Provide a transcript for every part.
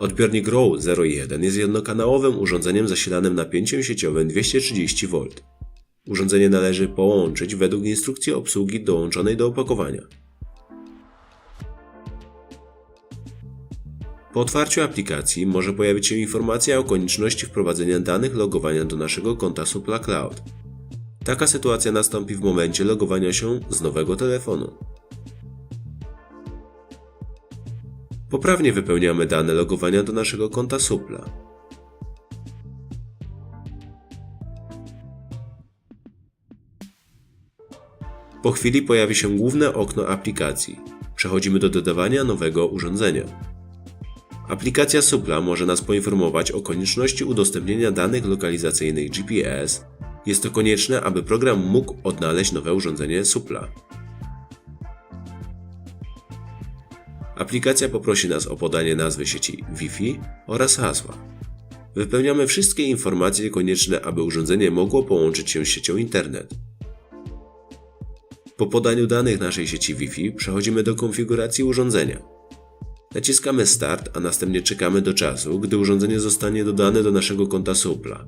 Odbiornik ROW 01 jest jednokanałowym urządzeniem zasilanym napięciem sieciowym 230V. Urządzenie należy połączyć według instrukcji obsługi dołączonej do opakowania. Po otwarciu aplikacji może pojawić się informacja o konieczności wprowadzenia danych logowania do naszego konta Supla Cloud. Taka sytuacja nastąpi w momencie logowania się z nowego telefonu. Poprawnie wypełniamy dane logowania do naszego konta Supla. Po chwili pojawi się główne okno aplikacji. Przechodzimy do dodawania nowego urządzenia. Aplikacja Supla może nas poinformować o konieczności udostępnienia danych lokalizacyjnych GPS. Jest to konieczne, aby program mógł odnaleźć nowe urządzenie Supla. Aplikacja poprosi nas o podanie nazwy sieci Wi-Fi oraz hasła. Wypełniamy wszystkie informacje konieczne, aby urządzenie mogło połączyć się z siecią internet. Po podaniu danych naszej sieci Wi-Fi przechodzimy do konfiguracji urządzenia. Naciskamy Start, a następnie czekamy do czasu, gdy urządzenie zostanie dodane do naszego konta Supla.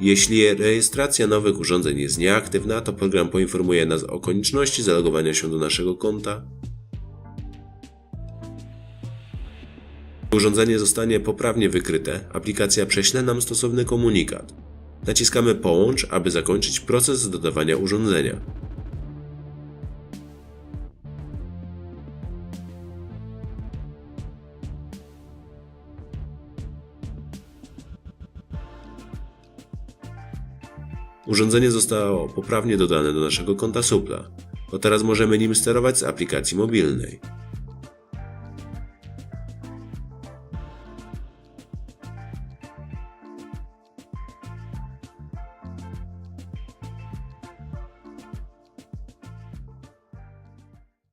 Jeśli rejestracja nowych urządzeń jest nieaktywna, to program poinformuje nas o konieczności zalogowania się do naszego konta. Urządzenie zostanie poprawnie wykryte, aplikacja prześle nam stosowny komunikat. Naciskamy Połącz, aby zakończyć proces dodawania urządzenia. Urządzenie zostało poprawnie dodane do naszego konta Supla, to teraz możemy nim sterować z aplikacji mobilnej.